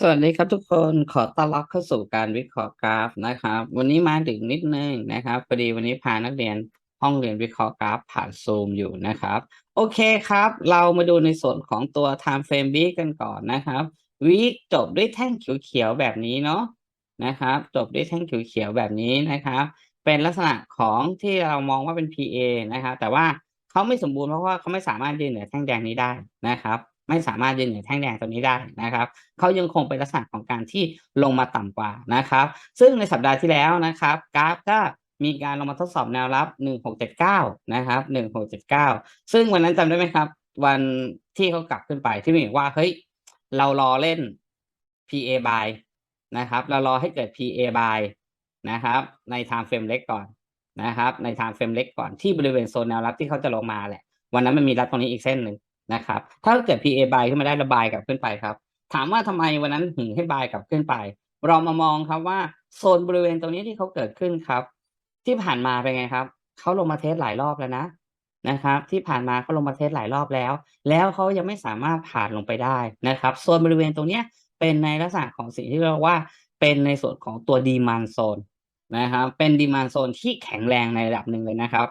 สวัสดีครับทุกคนขอต้อนรับเข้าสู่การวิเคราะห์กราฟนะครับ วันนี้มาดึกนิดนึงนะครับพอดีวันนี้พานักเรียนห้องเรียนวิเคราะห์กราฟผ่านซูมอยู่นะครับ โอเคครับ เรามาดูในส่วนของตัว time frame week กันก่อนนะครับ week จบด้วยแท่งเขียวๆแบบนี้เนาะนะครับ จบด้วยแท่งเขียวๆแบบนี้นะครับ เป็นลักษณะของที่เรามองว่าเป็น PA นะครับแต่ว่าเขาไม่สมบูรณ์เพราะว่าเขาไม่สามารถยืนเหนือแท่งแดงนี้ได้นะครับ ไม่สามารถยืนเหนือแท่งแดงตัวนี้ได้นะครับเขายังคงเป็นลักษณะของการที่ลงมาต่ำกว่านะครับ ซึ่งในสัปดาห์ที่แล้วนะครับกราฟก็มีการลงมาทดสอบแนวรับ 1679 นะครับ 1679 ซึ่งวันนั้นจำได้ไหมครับ วันที่เขากลับขึ้นไปที่มีว่าเฮ้ยเรารอเล่น PA buy นะครับ เรารอให้เกิด PA buy นะครับ ใน time frame เล็กก่อนนะครับ ใน time frame เล็กก่อนที่บริเวณโซนแนวรับที่เขาจะลงมาแหละ วันนั้นมันมีรับตรงนี้อีกเส้นหนึ่ง นะครับ ถ้าเกิด PA buy ขึ้นมาได้ระบายกลับขึ้นไปครับ ถามว่าทำไมวันนั้นถึงให้บายกลับขึ้นไป เรามามองครับว่าโซนบริเวณตรงนี้ที่เขาเกิดขึ้นครับ ที่ผ่านมาเป็นไงครับเขาลงมาเทสหลายรอบแล้วนะนะครับ ที่ผ่านมาเขาลงมาเทสหลายรอบแล้ว แล้วเขายังไม่สามารถผ่านลงไปได้นะครับโซนบริเวณตรงนี้เป็นในลักษณะของสิ่งที่เรียกว่าเป็นในส่วนของตัวดีมานโซนนะครับ เป็นดีมานโซนที่แข็งแรงในระดับหนึ่งเลยนะครับ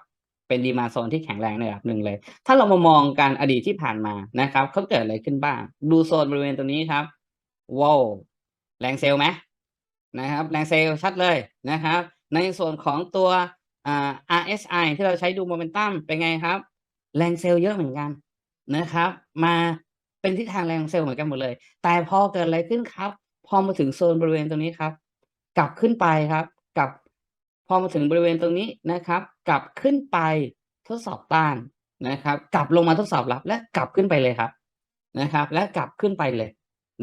เป็นดีมาโซนที่แข็งแรงในระดับหนึ่งเลย ถ้าเรามามองการอดีตที่ผ่านมานะครับเขาเกิดอะไรขึ้นบ้าง ดูโซนบริเวณตรงนี้ครับว้าวแรงเซลไหมนะครับแรงเซลชัดเลยนะครับ ในส่วนของตัวอ่า RSI ที่เราใช้ดูโมเมนตัมเป็นไงครับ แรงเซลเยอะเหมือนกันนะครับ มาเป็นทิศทางแรงเซลเหมือนกันหมดเลย แต่พอเกิดอะไรขึ้นครับ พอมาถึงโซนบริเวณตรงนี้ครับ กลับขึ้นไปครับ กลับ พอมาถึงบริเวณตรงนี้นะครับ กลับขึ้นไปทดสอบต้านนะครับ กลับลงมาทดสอบรับและกลับขึ้นไปเลยครับนะครับ และกลับขึ้นไปเลย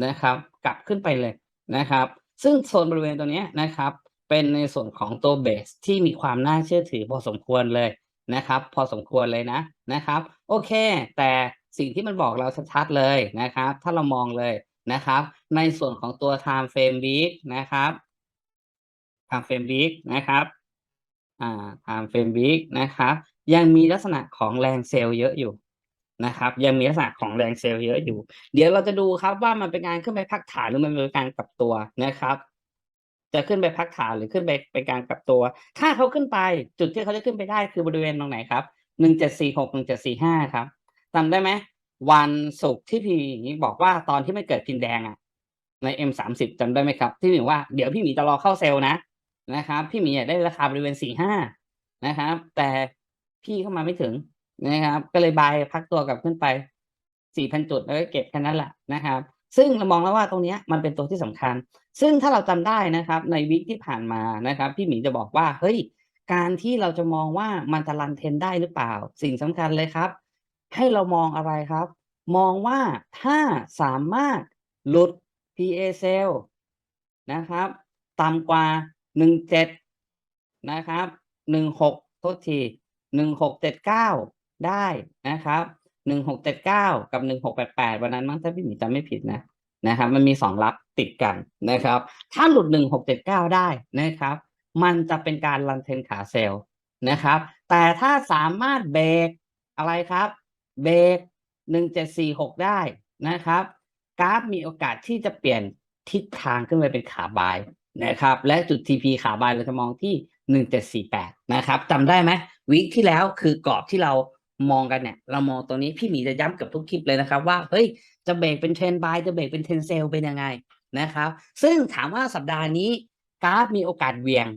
นะครับ กลับขึ้นไปเลยนะครับ ซึ่งโซนบริเวณตรงนี้นะครับ เป็นในส่วนของตัวเบสที่มีความน่าเชื่อถือพอสมควรเลยนะครับ พอสมควรเลยนะนะครับ โอเค แต่สิ่งที่มันบอกเราชัดๆเลยนะครับ ถ้าเรามองเลยนะครับ ในส่วนของตัว time frame week นะครับ time frame week นะครับอ่า time frame week นะครับ ยังมีลักษณะของแรงเซลล์เยอะอยู่นะครับ ยังมีลักษณะของแรงเซลล์เยอะอยู่ เดี๋ยวเราจะดูครับว่ามันเป็นการขึ้นไปพักฐานหรือมันเป็นการกลับตัวนะครับ จะขึ้นไปพักฐานหรือขึ้นไปเป็นการกลับตัว ถ้าเขาขึ้นไปจุดที่เขาจะขึ้นไปได้คือบริเวณตรงไหนครับหนึ่งเจ็ดสี่หกหนึ่งเจ็ดสี่ห้าครับจำได้ไหมวันศุกร์ที่พี่หมีบอกว่าตอนที่ไม่เกิดพินแดงอะใน M สามสิบจำได้ไหมครับ ที่หมีว่าเดี๋ยวพี่หมีจะรอเข้าเซลล์นะ นะครับพี่หมีอยากได้ราคาบริเวณสี่ห้านะครับ แต่พี่เข้ามาไม่ถึงนะครับ ก็เลยบายพักตัวกลับขึ้นไปสี่พันจุดแล้วก็เก็บแค่นั้นแหละนะครับ ซึ่งเรามองแล้วว่าตรงนี้มันเป็นตัวที่สำคัญ ซึ่งถ้าเราจำได้นะครับ ในวิกที่ผ่านมานะครับ พี่หมีจะบอกว่าเฮ้ยการที่เราจะมองว่ามันจะรันเทนได้หรือเปล่า สิ่งสำคัญเลยครับ ให้เรามองอะไรครับ มองว่าถ้าสามารถหลุด PA cell นะครับต่ำกว่า 17นะครับ16โทษที1679ได้นะครับ1679กับ1688วันนั้นมั้งถ้าพี่หมีจำไม่ผิดนะนะครับ มันมีสองรับติดกันนะครับ ถ้าหลุด1679ได้นะครับ มันจะเป็นการรันเทนขาเซลล์นะครับ แต่ถ้าสามารถเบรกอะไรครับ เบรก1746ได้นะครับ กราฟมีโอกาสที่จะเปลี่ยนทิศทางขึ้นไปเป็นขาบาย นะครับ และจุด TP ขาบายเราจะมองที่ 1748 นะครับจำได้ไหมวิคที่แล้วคือกรอบที่เรามองกันเนี่ย เรามองตรงนี้พี่หมีจะย้ำกับทุกคลิปเลยนะครับ ว่าเฮ้ยจะเบรกเป็นเทรนบายจะเบรกเป็นเทรนเซลเป็นยังไงนะครับ ซึ่งถามว่าสัปดาห์นี้กราฟมีโอกาสเวียง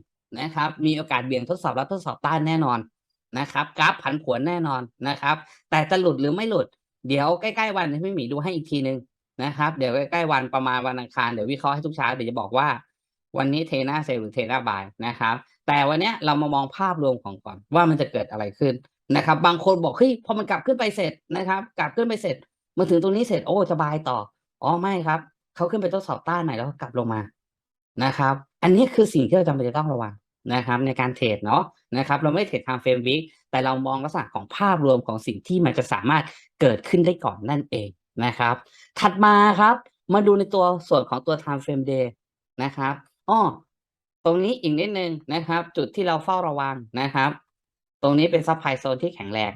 นะครับ มีโอกาสเวียงทดสอบรับทดสอบต้านแน่นอนนะครับกราฟผันผวนแน่นอนนะครับ แต่จะหลุดหรือไม่หลุด เดี๋ยวใกล้ๆวันพี่หมีดูให้อีกทีนึงนะครับ เดี๋ยวใกล้ๆวันประมาณวันอังคารเดี๋ยววิเคราะห์ให้ทุกเช้าเดี๋ยวจะบอกว่า วันนี้เทน่าเซลหรือเทน่าบายนะครับ แต่วันนี้เรามามองภาพรวมของก่อนว่ามันจะเกิดอะไรขึ้นนะครับ บางคนบอกเฮ้ยพอมันกลับขึ้นไปเสร็จนะครับ กลับขึ้นไปเสร็จมาถึงตรงนี้เสร็จโอ้จะบายต่ออ๋อไม่ครับเขาขึ้นไปทดสอบต้านใหม่แล้วก็กลับลงมานะครับ อันนี้คือสิ่งที่เราจำเป็นจะต้องระวังนะครับ ในการเทรดเนาะนะครับ เราไม่เทรดทางเฟรมวิกแต่เรามองลักษณะของภาพรวมของสิ่งที่มันจะสามารถเกิดขึ้นได้ก่อนนั่นเองนะครับ ถัดมาครับ มาดูในตัวส่วนของตัว time frame day นะครับ อ้อตรงนี้อีกนิดนึงนะครับ จุดที่เราเฝ้าระวังนะครับ ตรงนี้เป็นซับไพโซนที่แข็งแรง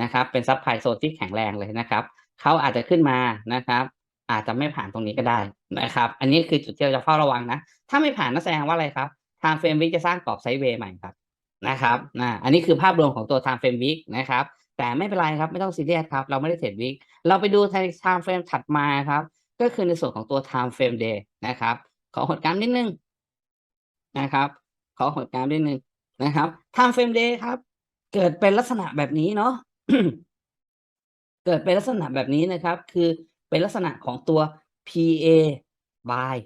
นะครับ เป็นซับไพโซนที่แข็งแรงเลยนะครับเขาอาจจะขึ้นมานะครับ อาจจะไม่ผ่านตรงนี้ก็ได้นะครับ อันนี้คือจุดที่เราจะเฝ้าระวังนะ ถ้าไม่ผ่านนั่นแสดงว่าอะไรครับ time frame week จะสร้างกรอบไซด์เวย์ใหม่ครับนะครับนะอันนี้คือภาพรวมของตัว time frame week นะครับ แต่ไม่เป็นไรครับ ไม่ต้องซีเรียสครับ เราไม่ได้เทรดวิกเราไปดู time frame ถัดมาครับ ก็คือในส่วนของตัว time frame day นะครับ ขอหดกราฟนิดนึงนะครับ ขอหดกราฟนิดนึงนะครับ time frame day ครับ เกิดเป็นลักษณะแบบนี้เนาะเกิดเป็นลักษณะแบบนี้นะครับ คือเป็นลักษณะของตัว PA by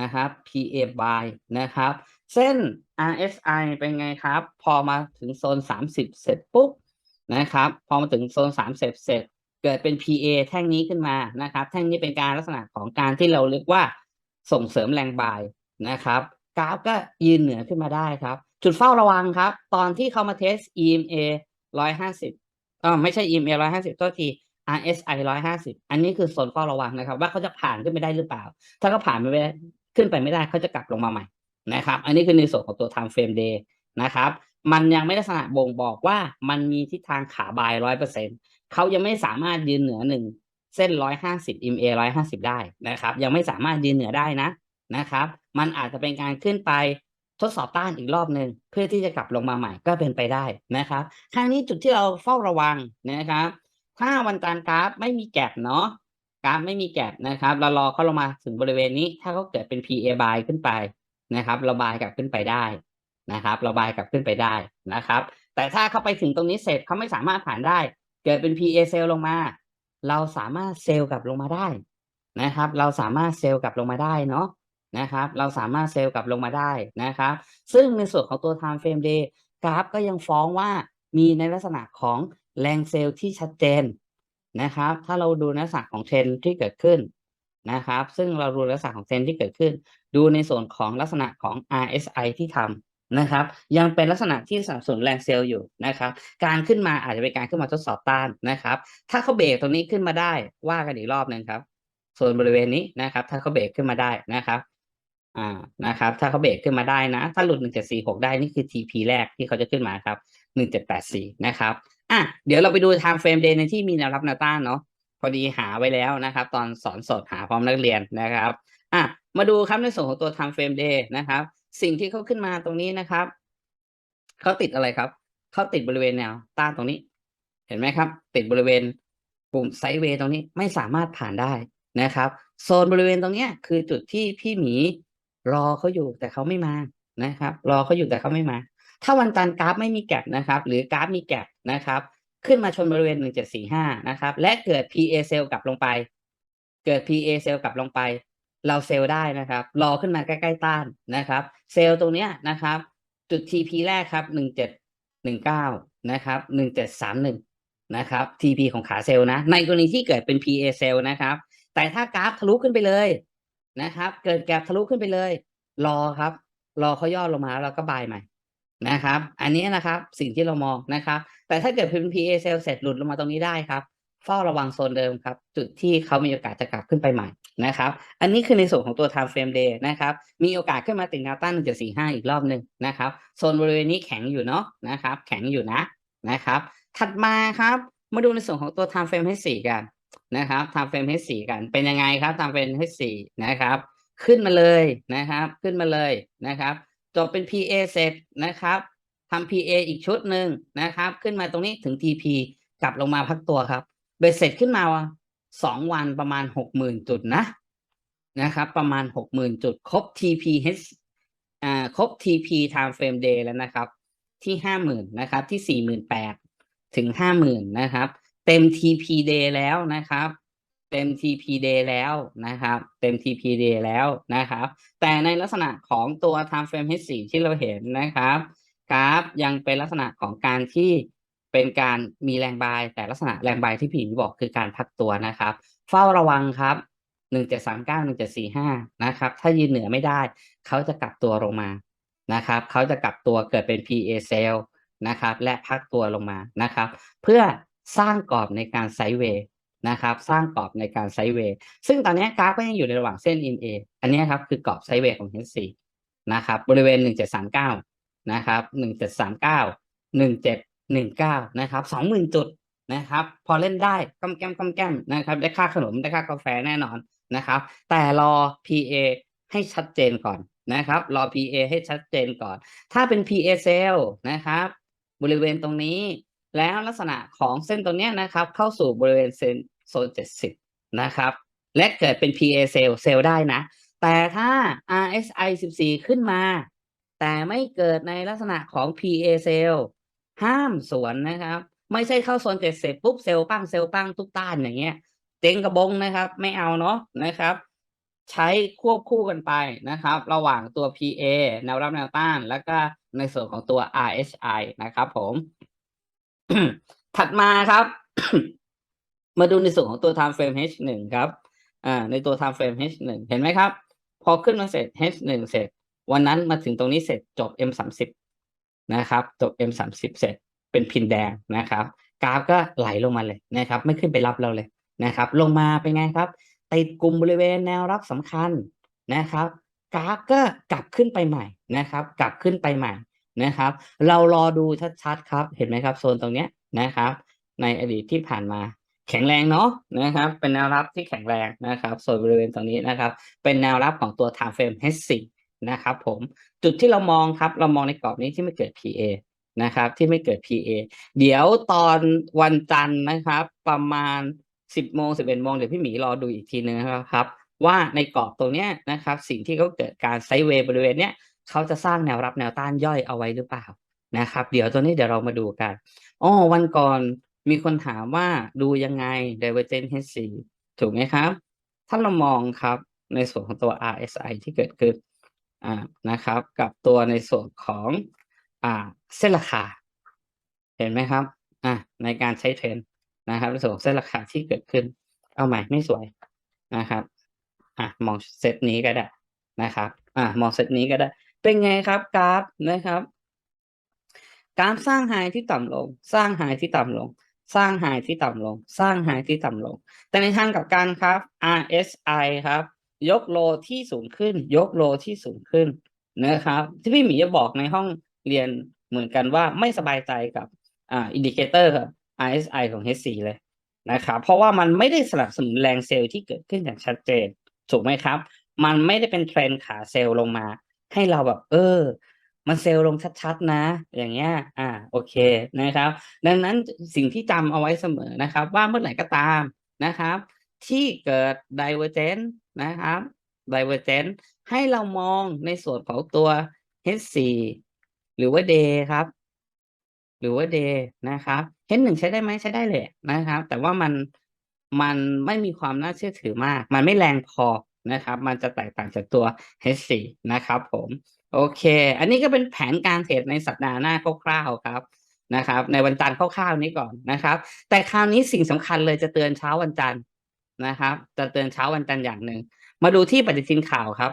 นะครับ PA by นะครับ เส้น RSI เป็นไงครับ พอมาถึงโซน 30 เสร็จปุ๊บนะครับ พอมาถึงโซน30เสร็จ เกิดเป็น PA แท่งนี้ขึ้นมานะครับ แท่งนี้เป็นการลักษณะของการที่เราเรียกว่า ส่งเสริมแรงบายนะครับ กราฟก็ยืนเหนือขึ้นมาได้ครับ จุดเฝ้าระวังครับ ตอนที่เขามาเทส EMA 150อ๋อไม่ใช่ EMA 150โทษที RSI 150 อันนี้คือโซนเฝ้าระวังนะครับ ว่าเขาจะผ่านขึ้นไปได้หรือเปล่า ถ้าเขาผ่านไม่ได้ขึ้นไปไม่ได้เขาจะกลับลงมาใหม่นะครับ อันนี้คือในส่วนของตัว time frame day นะครับ มันยังไม่ลักษณะบ่งบอกว่ามันมีทิศทางขาบายร้อยเปอร์เซ็นต์เขายังไม่สามารถยืนเหนือหนึ่ง เส้นร้อยห้าสิบ MA ร้อยห้าสิบได้นะครับ ยังไม่สามารถยืนเหนือได้นะนะครับ มันอาจจะเป็นการขึ้นไปทดสอบต้านอีกรอบหนึ่งเพื่อที่จะกลับลงมาใหม่ก็เป็นไปได้นะครับครั้งนี้จุดที่เราเฝ้าระวังนะครับ ถ้าวันจันทร์กราฟไม่มีแก็บเนาะกราฟไม่มีแก็บนะครับ เรารอเขาลงมาถึงบริเวณนี้ ถ้าเขาเกิดเป็น PA buy ขึ้นไปนะครับระบายกลับขึ้นไปได้นะครับระบายกลับขึ้นไปได้นะครับ แต่ถ้าเขาไปถึงตรงนี้เสร็จเขาไม่สามารถผ่านได้ เกิดเป็น PA เซลลงมา เราสามารถเซลล์กลับลงมาได้นะครับ เราสามารถเซลล์กลับลงมาได้เนาะนะครับ เราสามารถเซลล์กลับลงมาได้นะครับ ซึ่งในส่วนของตัว time frame day กราฟก็ยังฟ้องว่ามีในลักษณะของแรงเซลล์ที่ชัดเจนนะครับ ถ้าเราดูลักษณะของเทรนที่เกิดขึ้นนะครับ ซึ่งเราดูลักษณะของเทรนที่เกิดขึ้น ดูในส่วนของลักษณะของ RSI ที่ทำ นะครับ ยังเป็นลักษณะที่สับสนแรงเซลล์อยู่นะครับ การขึ้นมาอาจจะเป็นการขึ้นมาทดสอบต้านนะครับ ถ้าเขาเบรกตรงนี้ขึ้นมาได้ว่ากันอีกรอบหนึ่งครับส่วนบริเวณนี้นะครับ ถ้าเขาเบรกขึ้นมาได้นะครับอ่านะครับ ถ้าเขาเบรกขึ้นมาได้นะ ถ้าหลุด1746ได้นี่คือ TP แรกที่เขาจะขึ้นมาครับ1784นะครับอะเดี๋ยวเราไปดู time frame day ในที่มีแนวรับแนวต้านเนาะพอดีหาไว้แล้วนะครับ ตอนสอนสดหาพร้อมนักเรียนนะครับอะมาดูครับในส่วนของตัว time frame day นะครับ สิ่งที่เขาขึ้นมาตรงนี้นะครับเขาติดอะไรครับเขาติดบริเวณแนวต้านตรงนี้ เห็นไหมครับ ติดบริเวณปุ่มไซด์เวย์ตรงนี้ไม่สามารถผ่านได้นะครับ โซนบริเวณตรงเนี้ยคือจุดที่พี่หมีรอเขาอยู่แต่เขาไม่มานะครับ รอเขาอยู่แต่เขาไม่มา ถ้าวันจันทร์กราฟไม่มีแก็บนะครับ หรือกราฟมีแก็บนะครับ ขึ้นมาชนบริเวณ 1745 นะครับ และเกิด PA เซลกลับลงไป เกิด PA เซลกลับลงไป เราเซลได้นะครับ รอขึ้นมาใกล้ๆต้านนะครับ เซลตรงเนี้ยนะครับ จุด TP แรกครับ1719นะครับ1731นะครับ TP ของขาเซลนะ ในกรณีที่เกิดเป็น PA เซลนะครับ แต่ถ้ากราฟทะลุขึ้นไปเลยนะครับ เกิดแกลบทะลุขึ้นไปเลย รอครับ รอเขาย่อลงมาแล้วก็บายใหม่นะครับ อันนี้นะครับสิ่งที่เรามองนะครับ แต่ถ้าเกิดเป็น PA เซลเสร็จหลุดลงมาตรงนี้ได้ครับ เฝ้าระวังโซนเดิมครับ จุดที่เขามีโอกาสจะกลับขึ้นไปใหม่นะครับ อันนี้คือในส่วนของตัว time frame day นะครับ มีโอกาสขึ้นมาติดแนวต้าน 1.45 อีกรอบหนึ่งนะครับ โซนบริเวณนี้แข็งอยู่เนาะนะครับ แข็งอยู่นะนะครับ ถัดมาครับ มาดูในส่วนของตัว time frame H4 กันนะครับ time frame H4 กัน เป็นยังไงครับ time frame H4 นะครับ ขึ้นมาเลยนะครับ ขึ้นมาเลยนะครับ จบเป็น PA เสร็จนะครับทำ PA อีกชุดหนึ่งนะครับ ขึ้นมาตรงนี้ถึง TP กลับลงมาพักตัวครับ เบ็ดเสร็จขึ้นมาสองวันประมาณหกหมื่นจุดนะนะครับ ประมาณหกหมื่นจุด ครบ TPH อ่าครบ TP time frame day แล้วนะครับ ที่ห้าหมื่นนะครับ ที่สี่หมื่นแปดถึงห้าหมื่นนะครับ เต็ม TP day แล้วนะครับ เต็ม TP day แล้วนะครับ เต็ม TP day แล้วนะครับ แต่ในลักษณะของตัว time frame H4 ที่เราเห็นนะครับกราฟยังเป็นลักษณะของการที่ เป็นการมีแรงบายแต่ลักษณะแรงบายที่พี่หมีบอกคือการพักตัวนะครับ เฝ้าระวังครับหนึ่งเจ็ดสามเก้าหนึ่งเจ็ดสี่ห้านะครับ ถ้ายืนเหนือไม่ได้ เขาจะกลับตัวลงมานะครับ เขาจะกลับตัวเกิดเป็น PA cell นะครับ และพักตัวลงมานะครับ เพื่อสร้างกรอบในการไซด์เวย์นะครับ สร้างกรอบในการไซด์เวย์ซึ่งตอนนี้กราฟก็ยังอยู่ในระหว่างเส้น EMA อันนี้ครับคือกรอบไซด์เวย์ของ H4 นะครับ บริเวณหนึ่งเจ็ดสามเก้านะครับหนึ่งเจ็ดสามเก้าหนึ่งเจ็ด หนึ่งเก้านะครับสองหมื่นจุดนะครับ พอเล่นได้ก้มแก้มก้มแก้มนะครับ ได้ค่าขนมได้ค่ากาแฟแน่นอนนะครับ แต่รอ PA ให้ชัดเจนก่อนนะครับ รอ PA ให้ชัดเจนก่อน ถ้าเป็น PA cell นะครับ บริเวณตรงนี้ แล้วลักษณะของเส้นตรงนี้นะครับ เข้าสู่บริเวณเซนโซน70นะครับ และเกิดเป็น PA cell เซลล์ได้นะ แต่ถ้า RSI 14 ขึ้นมา แต่ไม่เกิดในลักษณะของ PA cell ห้ามสวนนะครับ ไม่ใช่เข้าโซน70ปุ๊บเซลล์ปั้งเซลล์ปั้งทุกต้านอย่างเงี้ยเจ๊งกระบงนะครับ ไม่เอาเนาะนะครับ ใช้ควบคู่กันไปนะครับ ระหว่างตัว PA แนวรับแนวต้าน แล้วก็ในส่วนของตัว RSI นะครับผม ถัดมาครับ มาดูในส่วนของตัว time frame H1 ครับอ่าในตัว time frame H1 เห็นไหมครับ พอขึ้นมาเสร็จ H1 เสร็จ วันนั้นมาถึงตรงนี้เสร็จจบ M30 นะครับจบ M30 เสร็จเป็นพินแดงนะครับ กราฟก็ไหลลงมาเลยนะครับ ไม่ขึ้นไปรับเราเลยนะครับ ลงมาเป็นไงครับติดกลุ่มบริเวณแนวรับสำคัญนะครับ กราฟก็กลับขึ้นไปใหม่นะครับ กลับขึ้นไปใหม่นะครับ เรารอดูชัดๆครับ เห็นไหมครับโซนตรงเนี้ยนะครับ ในอดีตที่ผ่านมาแข็งแรงเนาะนะครับ เป็นแนวรับที่แข็งแรงนะครับ ส่วนบริเวณตรงนี้นะครับ เป็นแนวรับของตัว time frame H4 นะครับผมจุดที่เรามองครับเรามองในกรอบนี้ที่ไม่เกิด PA นะครับที่ไม่เกิด PA เดี๋ยวตอนวันจันทร์นะครับ ประมาณ 10โมง11โมงเดี๋ยวพี่หมีรอดูอีกทีนึงนะครับ ว่าในกรอบตรงเนี้ยนะครับ สิ่งที่เขาเกิดการไซเวย์บริเวณเนี้ยเขาจะสร้างแนวรับแนวต้านย่อยเอาไว้หรือเปล่านะครับ เดี๋ยวตัวนี้เดี๋ยวเรามาดูกันอ๋อวันก่อนมีคนถามว่าดูยังไง Divergent H4 ถูกไหมครับ ถ้าเรามองครับในส่วนของตัว RSI ที่เกิดขึ้น อ่านะครับ กับตัวในส่วนของอ่าเส้นราคา เห็นไหมครับอะในการใช้เทรนด์นะครับในส่วนของเส้นราคาที่เกิดขึ้น เอาใหม่ไม่สวยนะครับอะมองเซตนี้ก็ได้นะครับอะมองเซตนี้ก็ได้ เป็นไงครับกราฟนะครับกราฟสร้างไฮที่ต่ำลง สร้างไฮที่ต่ำลง สร้างไฮที่ต่ำลง สร้างไฮที่ต่ำลง แต่ในทางกับกันครับ RSI ครับ ยกโลที่สูงขึ้น ยกโลที่สูงขึ้นนะครับ ที่พี่หมีจะบอกในห้องเรียนเหมือนกันว่าไม่สบายใจกับอ่าอินดิเคเตอร์ครับ RSI ของ H4 เลยนะครับเพราะว่ามันไม่ได้สนับสนุนแรงเซลล์ที่เกิดขึ้นอย่างชัดเจน ถูกไหมครับ มันไม่ได้เป็นเทรนด์ขาเซลล์ลงมา ให้เราแบบ เออ มันเซลล์ลงชัดๆนะ อย่างเงี้ย อ่าโอเคนะครับ ดังนั้นสิ่งที่จำเอาไว้เสมอนะครับ ว่าเมื่อไหร่ก็ตามนะครับ ที่เกิด divergent นะครับ divergent ให้เรามองในส่วนของตัว H4 หรือว่า day ครับ หรือว่า day นะครับ H1 ใช้ได้ไหมใช้ได้เลยนะครับ แต่ว่ามันมันไม่มีความน่าเชื่อถือมาก มันไม่แรงพอนะครับ มันจะแตกต่างจากตัว H4 นะครับผมโอเค อันนี้ก็เป็นแผนการเทรดในสัปดาห์หน้าคร่าวๆครับนะครับ ในวันจันทร์คร่าวๆนี้ก่อนนะครับ แต่คราวนี้สิ่งสำคัญเลยจะเตือนเช้าวันจันทร์ นะครับจะเตือนเช้าวันจันทร์อย่างหนึ่ง มาดูที่ปฏิทินข่าวครับ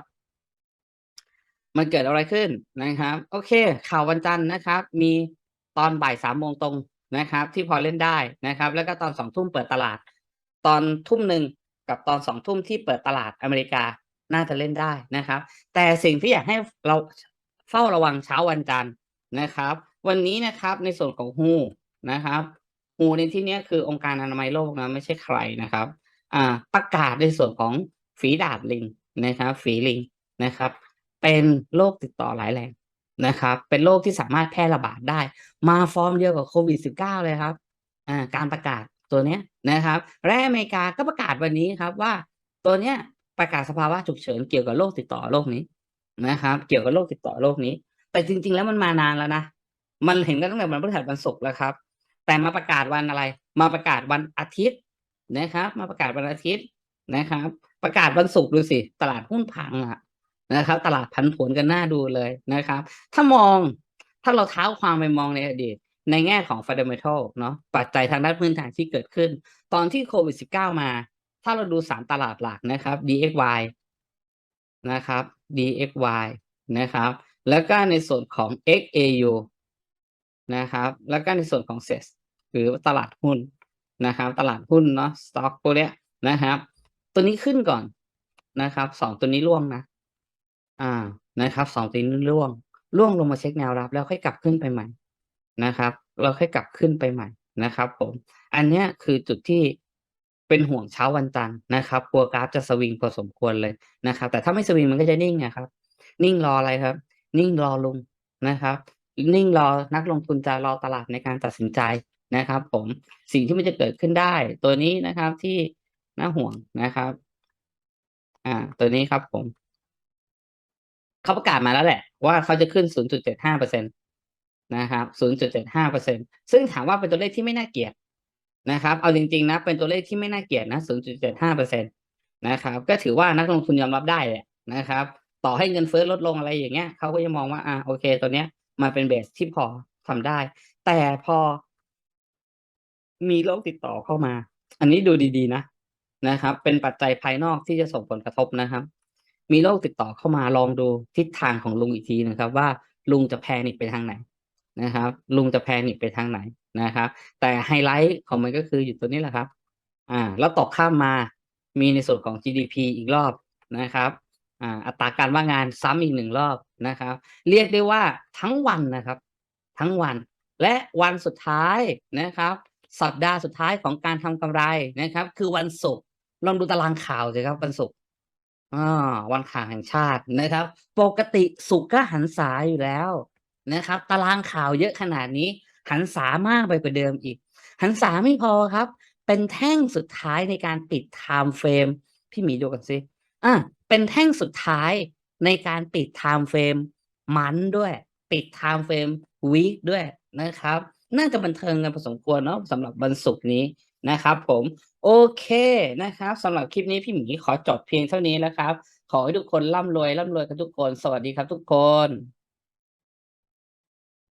มันเกิดอะไรขึ้นนะครับ โอเค ข่าววันจันทร์นะครับ มีตอนบ่ายสามโมงตรงนะครับ ที่พอเล่นได้นะครับ แล้วก็ตอนสองทุ่มเปิดตลาด ตอนทุ่มหนึ่งกับตอนสองทุ่มที่เปิดตลาดอเมริกาน่าจะเล่นได้นะครับ แต่สิ่งที่อยากให้เราเฝ้าระวังเช้าวันจันทร์นะครับ วันนี้นะครับในส่วนของฮูนะครับฮูในที่นี้คือองค์การอนามัยโลกนะไม่ใช่ใครนะครับ อ่าประกาศในส่วนของฝีดาดลิงนะครับ ฝีลิงนะครับ เป็นโรคติดต่อหลายแรงนะครับ เป็นโรคที่สามารถแพร่ระบาดได้ มาฟอร์มเดียวกับโควิด -19 เลยครับอ่าการประกาศตัวเนี้ยนะครับ และอเมริกาก็ประกาศวันนี้ครับว่าตัวเนี้ยประกาศสภาวะฉุกเฉินเกี่ยวกับโรคติดต่อโรคนี้นะครับ เกี่ยวกับโรคติดต่อโรคนี้ แต่จริง ๆ แล้วมันมานานแล้วนะ มันเห็นกันตั้งแต่วันพฤหัสวันศุกร์แล้วครับ แต่มาประกาศวันอะไร มาประกาศวันอาทิตย์ นะครับ มาประกาศวันอาทิตย์นะครับ ประกาศวันศุกร์ดูสิตลาดหุ้นพังอะนะครับ ตลาดพันผวนกันหน้าดูเลยนะครับ ถ้ามองถ้าเราเท้าความไปมองในอดีต ในแง่ของ fundamental เนาะปัจจัยทางด้านพื้นฐานที่เกิดขึ้น ตอนที่โควิด -19 มา ถ้าเราดูสามตลาดหลักนะครับ DXY นะครับ DXY นะครับ แล้วก็ในส่วนของ XAU นะครับ แล้วก็ในส่วนของ SES หรือตลาดหุ้น นะครับ ตลาดหุ้นเนาะสต็อกพวกเนี้ยนะครับ ตัวนี้ขึ้นก่อนนะครับสองตัวนี้ร่วงนะ อ่านะครับสองตัวนี้ร่วงร่วงลงมาเช็คแนวรับ แล้วค่อยกลับขึ้นไปใหม่นะครับ เราค่อยกลับขึ้นไปใหม่นะครับ ผม อันเนี้ยคือจุดที่เป็นห่วงเช้าวันจันทร์นะครับกลัวกราฟจะสวิงพอสมควรเลยนะครับ แต่ถ้าไม่สวิงมันก็จะนิ่งอะครับ นิ่งรออะไรครับ นิ่งรอลงนะครับ นิ่งรอนักลงทุนจะรอตลาดในการตัดสินใจ นะครับ ผมสิ่งที่มันจะเกิดขึ้นได้ ตัวนี้นะครับที่น่าห่วงนะครับ อ่า ตัวนี้ครับผมเขาประกาศมาแล้วแหละ ว่าเขาจะขึ้น 0.75%นะครับ 0.75%ซึ่งถามว่าเป็นตัวเลขที่ไม่น่าเกลียดนะครับ เอาจริงๆนะ เป็นตัวเลขที่ไม่น่าเกลียดนะ 0.75%นะครับ ก็ถือว่านักลงทุนยอมรับได้แหละนะครับ ต่อให้เงินเฟ้อลดลงอะไรอย่างเงี้ยเขาก็จะมองว่า อ่า โอเค ตัวเนี้ยมันเป็นเบสที่พอทำได้ แต่พอ มีโรคติดต่อเข้ามา อันนี้ดูดีๆนะนะครับ เป็นปัจจัยภายนอกที่จะส่งผลกระทบนะครับ มีโรคติดต่อเข้ามาลองดูทิศทางของลุงอีกทีนะครับ ว่าลุงจะ panic ไปทางไหนนะครับ ลุงจะ panic ไปทางไหนนะครับ แต่ไฮไลต์ของมันก็คืออยู่ตัวนี้แหละครับ อ่า แล้วตกข้ามมามีในส่วนของ GDP อีกรอบนะครับอ่าอัตราการว่างงานซ้ำอีกหนึ่งรอบนะครับ เรียกได้ว่าทั้งวันนะครับ ทั้งวันและวันสุดท้ายนะครับ สัปดาห์สุดท้ายของการทำกำไรนะครับ คือวันศุกร์ลองดูตารางข่าวสิครับวันศุกร์อาวันข่าวแห่งชาตินะครับ ปกติศุกร์ก็หันษายอยู่แล้วนะครับ ตารางข่าวเยอะขนาดนี้ หันษามากไปกว่าเดิมอีก หันษาไม่พอครับ เป็นแท่งสุดท้ายในการปิดไทม์เฟรมพี่หมีดูก่อนสิอาเป็นแท่งสุดท้ายในการปิดไทม์เฟรม month ด้วย ปิดไทม์เฟรม week ด้วยนะครับ น่าจะบันเทิงกันพอสมควรเนาะสำหรับวันศุกร์นี้นะครับผมโอเคนะครับสำหรับคลิปนี้พี่หมีขอจบเพียงเท่านี้แล้วครับ ขอให้ทุกคนร่ำรวยร่ำรวยกันทุกคน สวัสดีครับทุกคน